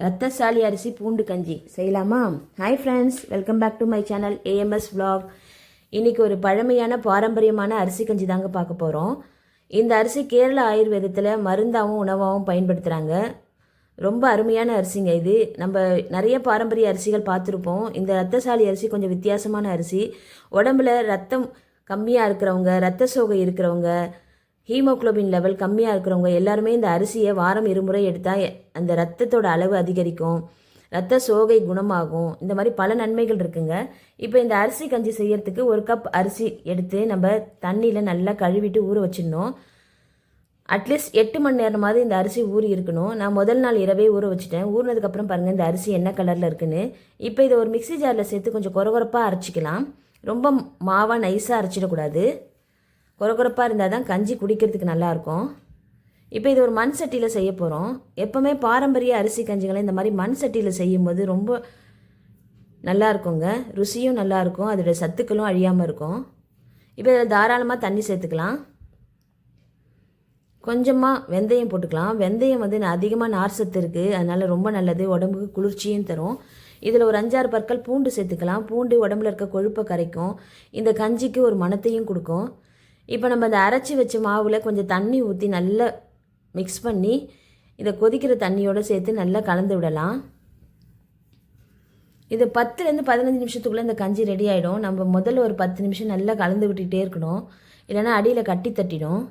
ரத்தசாலி அரிசி பூண்டு கஞ்சி. செய்யலாமா? Hi friends welcome back to my channel AMS vlog இன்றைக்கி ஒரு பழமையான பாரம்பரியமான அரிசி கஞ்சி தாங்க பார்க்க போகிறோம் இந்த அரிசி கேரள ஆயுர்வேதத்தில் மருந்தாகவும் உணவாகவும் பயன்படுத்துகிறாங்க ரொம்ப அருமையான அரிசிங்க இது. நம்ம நிறைய பாரம்பரிய அரிசிகள் பார்த்துருப்போம். இந்த ரத்தசாலி அரிசி கொஞ்சம் வித்தியாசமான அரிசி. உடம்புல ரத்தம் கம்மியாக இருக்கிறவங்க ரத்த சோகை இருக்கிறவங்க ஹீமோகுளோபின் லெவல் கம்மியாக இருக்கிறவங்க எல்லாருமே இந்த அரிசியை வாரம் இருமுறை எடுத்தால் அந்த ரத்தத்தோட அளவு அதிகரிக்கும். ரத்த சோகை குணமாகும். இந்த மாதிரி பல நன்மைகள் இருக்குங்க. இப்போ இந்த அரிசி கஞ்சி செய்யறதுக்கு ஒரு கப் அரிசி எடுத்து நம்ம தண்ணியில் நல்லா கழுவிட்டு ஊற வச்சிடணும். அட்லீஸ்ட் எட்டு மணி நேரமாவது இந்த அரிசி ஊறி இருக்கணும். நான் முதல் நாள் இரவே ஊற வச்சுட்டேன். ஊறினதுக்கப்புறம் பாருங்கள் இந்த அரிசி என்ன கலரில் இருக்குன்னு. இப்போ இதை ஒரு மிக்சி ஜாரில் சேர்த்து கொஞ்சம் குறகுறப்பாக அரைச்சிக்கலாம். ரொம்ப மாவாக நைஸாக அரைச்சிடக்கூடாது. கொரகொரப்பாக இருந்தால் தான் கஞ்சி குடிக்கிறதுக்கு நல்லாயிருக்கும். இப்போ இது ஒரு மண் சட்டியில் செய்ய போகிறோம் எப்போவுமே பாரம்பரிய அரிசி கஞ்சிகளை இந்த மாதிரி மண் சட்டியில் செய்யும்போது ரொம்ப நல்லா இருக்குங்க ருசியும் நல்லாயிருக்கும். அதோடய அதோட சத்துக்களும் அழியாமல் இருக்கும். இப்போ இதில் தாராளமாக தண்ணி சேர்த்துக்கலாம். கொஞ்சமாக வெந்தயம் போட்டுக்கலாம். வெந்தயம் வந்து அதிகமாக நார் சத்து இருக்குது அதனால் ரொம்ப நல்லது. உடம்புக்கு குளிர்ச்சியும் தரும். இதில் ஒரு அஞ்சாறு பற்கள் பூண்டு சேர்த்துக்கலாம். பூண்டு உடம்புல இருக்க கொழுப்பை கரைக்கும். இந்த கஞ்சிக்கு ஒரு மனத்தையும் கொடுக்கும். இப்போ நம்ம இந்த அரைச்சி வச்ச மாவில் கொஞ்சம் தண்ணி ஊற்றி நல்லா மிக்ஸ் பண்ணி இதை கொதிக்கிற தண்ணியோடு சேர்த்து நல்லா கலந்து விடலாம். இது பத்துலேருந்து பதினஞ்சு நிமிஷத்துக்குள்ளே இந்த கஞ்சி ரெடி ஆகிடும் நம்ம முதல்ல ஒரு பத்து நிமிஷம் நல்லா கலந்து விட்டுக்கிட்டே இருக்கணும். இல்லைன்னா அடியில் கட்டி தட்டிடும்.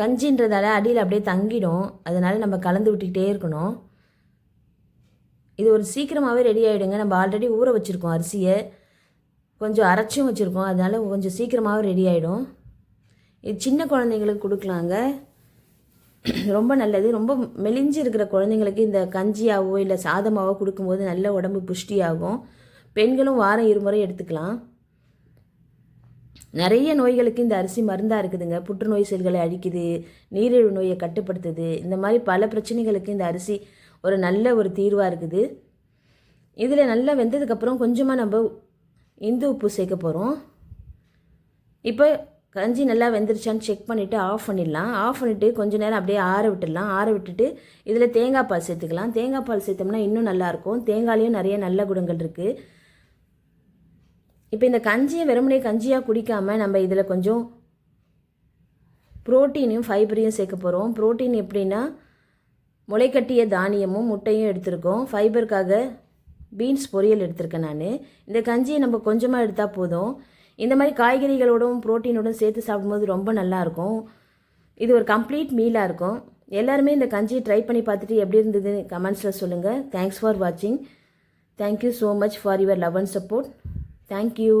கஞ்சின்றதால அடியில் அப்படியே தங்கிடும். அதனால் நம்ம கலந்து விட்டுக்கிட்டே இருக்கணும். இது ஒரு சீக்கிரமாகவே ரெடி ஆகிடுங்க நம்ம ஆல்ரெடி ஊற வச்சுருக்கோம் அரிசியை. கொஞ்சம் அரைச்சும் வச்சுருக்கோம். அதனால் கொஞ்சம் சீக்கிரமாகவே ரெடி ஆகிடும் இது சின்ன குழந்தைங்களுக்கு கொடுக்கலாங்க. ரொம்ப நல்லது. ரொம்ப மெலிஞ்சு இருக்கிற குழந்தைங்களுக்கு இந்த கஞ்சியாவோ இல்லை சாதமாவோ கொடுக்கும்போது நல்ல உடம்பு புஷ்டியாகும். பெண்களும் வாரம் இருமுறை எடுத்துக்கலாம். நிறைய நோய்களுக்கு இந்த அரிசி மருந்தாக இருக்குதுங்க. புற்றுநோய் செல்களை அழிக்குது. நீரிழிவு நோயை கட்டுப்படுத்துது. இந்த மாதிரி பல பிரச்சனைகளுக்கு இந்த அரிசி ஒரு நல்ல ஒரு தீர்வாக இருக்குது. இதில் நல்லா வெந்ததுக்கப்புறம் கொஞ்சமாக நம்ம இந்து உப்பு சேர்க்க போகிறோம் இப்போ கஞ்சி நல்லா வெந்துருச்சான்னு செக் பண்ணிவிட்டு ஆஃப் பண்ணிடலாம். ஆஃப் பண்ணிவிட்டு கொஞ்ச நேரம் அப்படியே ஆற விட்டுடலாம். ஆற விட்டுட்டு இதில் தேங்காய் பால் சேர்த்துக்கலாம். தேங்காய் பால் சேர்த்தோம்னா இன்னும் நல்லாயிருக்கும் தேங்காயிலையும் நிறைய நல்ல குணங்கள் இருக்குது இப்போ இந்த கஞ்சியை வெறுமனே கஞ்சியாக குடிக்காமல் நம்ம இதில் கொஞ்சம் ப்ரோட்டீனையும் ஃபைபரையும் சேர்க்க போகிறோம் ப்ரோட்டீன் எப்படின்னா முளைக்கட்டிய தானியமும் முட்டையும் எடுத்திருக்கோம். ஃபைபருக்காக பீன்ஸ் பொரியல் எடுத்திருக்கேன் நான். இந்த கஞ்சியை நம்ம கொஞ்சமாக எடுத்தால் போதும். இந்த மாதிரி காய்கறிகளோடும் ப்ரோட்டீனோடும் சேர்த்து சாப்பிடும்போது ரொம்ப நல்லாயிருக்கும் இது ஒரு கம்ப்ளீட் மீலாக இருக்கும். எல்லாருமே இந்த கஞ்சியை ட்ரை பண்ணி பார்த்துட்டு எப்படி இருந்ததுன்னு கமெண்ட்ஸில் சொல்லுங்கள் தேங்க்ஸ் ஃபார் வாட்சிங் thank you so much for your love and support thank you